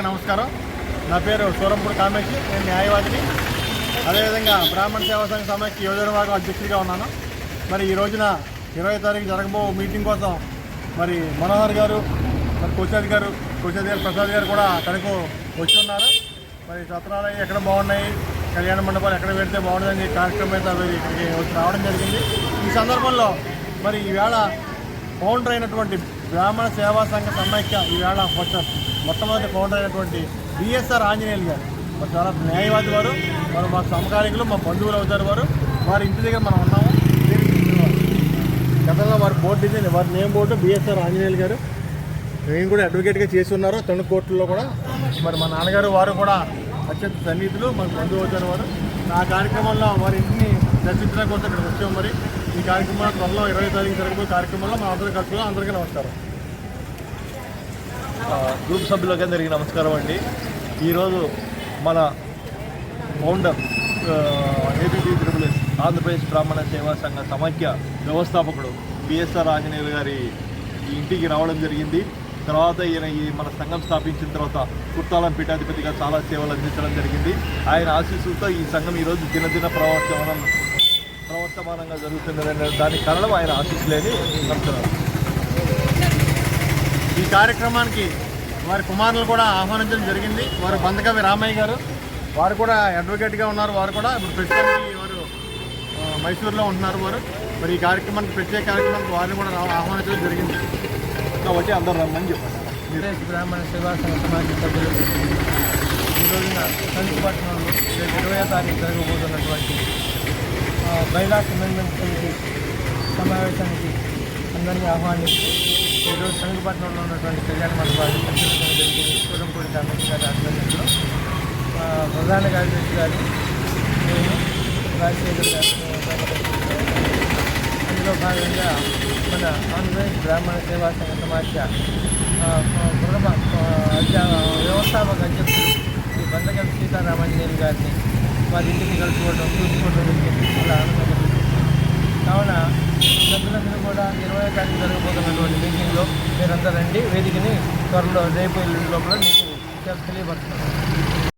నమస్కారం. నా పేరు సూరంపూడి కామేషి నేను న్యాయవాదిని. అదేవిధంగా బ్రాహ్మణ సేవా సంఘ సమాఖ్య యువజన విభాగం అధ్యక్షుడిగా ఉన్నాను. మరి ఈ రోజున ఇరవై తారీఖు జరగబో మీటింగ్ కోసం మరి మనోహర్ గారు మరి కోశాది గారు కోశాది గారు ప్రసాద్ గారు కూడా అక్కడికి వచ్చి ఉన్నారు. మరి సత్రాలయం ఎక్కడ బాగున్నాయి? కళ్యాణ మండపాలు ఎక్కడ పెడితే బాగుంటుందని కార్యక్రమం అయితే అవి ఇక్కడికి వచ్చి రావడం జరిగింది. ఈ సందర్భంలో మరి ఈవేళ ఫౌండర్ అయినటువంటి బ్రాహ్మణ సేవా సంఘ సమైక్య ఈవేళ ఫస్ట్ మొట్టమొదటి ఫౌండర్ అయినటువంటి బిఎస్ఆర్ ఆంజనేయులు గారు. మరి చాలా న్యాయవాది వారు. వారు మా సమకాలికులు మా బంధువులు అవుతారు వారు. వారి ఇంటి దగ్గర మనం ఉన్నాము. పేరు గతంలో వారి బోర్డు డిజైన్ వారి name board BSR Anjaneyulu garu. నేను కూడా అడ్వకేట్గా చేసి ఉన్నారు. తొలి కోర్టుల్లో కూడా. మరి మా నాన్నగారు వారు కూడా అత్యంత సన్నిహితులు మన బంధువు అవుతారు వారు. నా కార్యక్రమంలో వారి ఇంటిని దర్శించడం కోసం ఇక్కడికి వచ్చాము మరి. ఈ కార్యక్రమం త్వరలో ఇరవై తారీఖు జరగబోయే కార్యక్రమంలో మా అందరి కలుపులో అందరికీ నమస్కారం. గ్రూప్ సభ్యులకి అందరికీ నమస్కారం అండి. ఈరోజు మన founder AP triple S Andhra Pradesh Brahmana Seva Sangha సమాఖ్య వ్యవస్థాపకుడు బిఎస్ఆర్ ఆంజనేయులు గారి ఇంటికి రావడం జరిగింది. తర్వాత ఈయన ఈ మన సంఘం స్థాపించిన తర్వాత కుర్తాలం పీఠాధిపతిగా చాలా సేవలు అందించడం జరిగింది. ఆయన ఆశీస్సులతో ఈ సంఘం ఈరోజు దినదిన ప్రవర్తన ప్రవర్తమానంగా జరుగుతున్నదనే దానికి కారణం ఆయన ఆశీస్సులేని నమ్ముతున్నారు ఈ కార్యక్రమానికి వారి కుమారులు కూడా ఆహ్వానించడం జరిగింది. వారు బందకవి రామయ్య గారు. వారు కూడా అడ్వకేట్గా ఉన్నారు. వారు కూడా ఇప్పుడు ప్రస్తుతానికి వారు మైసూరులో ఉంటున్నారు వారు. మరి ఈ కార్యక్రమానికి ప్రత్యేక కార్యక్రమానికి వారిని కూడా ఆహ్వానించడం జరిగింది. కాబట్టి అందరు రమ్మని చెప్పారు బ్రాహ్మణ సేవా సమాజ సభ్యులు. ఈ రోజున ఇరవై తారీఖు జరగబోతున్నటువంటి బైలాక్ అమెండ్మెంట్ కమిటీ సమావేశానికి అందరినీ ఆహ్వానిస్తూ ఈరోజు సంగపట్నంలో ఉన్నటువంటి కళ్యాణ మండపాలు సంచరించడం జరిగింది. గారి ఆధ్వర్యంలో. ప్రధాన కార్యదర్శి గారు నేను రాజశేఖర్ గారు అందులో భాగంగా మన ఆంధ్రప్రదేశ్ బ్రాహ్మణ సేవా సంఘ సమాఖ్య వ్యవస్థాపక అధ్యక్షుడు శ్రీ బందగల్ సీతారామంజనేయులు గారిని వారి ఇంటికి కలుసుకోవడం చూసుకోవడం జరిగింది చాలా ఆనందంగా కావున సభ్యులందరూ కూడా ఇరవై తారీఖు జరగబోతున్నటువంటి మీటింగ్లో మీరంతా రండి. వేదికని త్వరలో రేపు లోపల మీకు తెలియపరుస్తున్నాను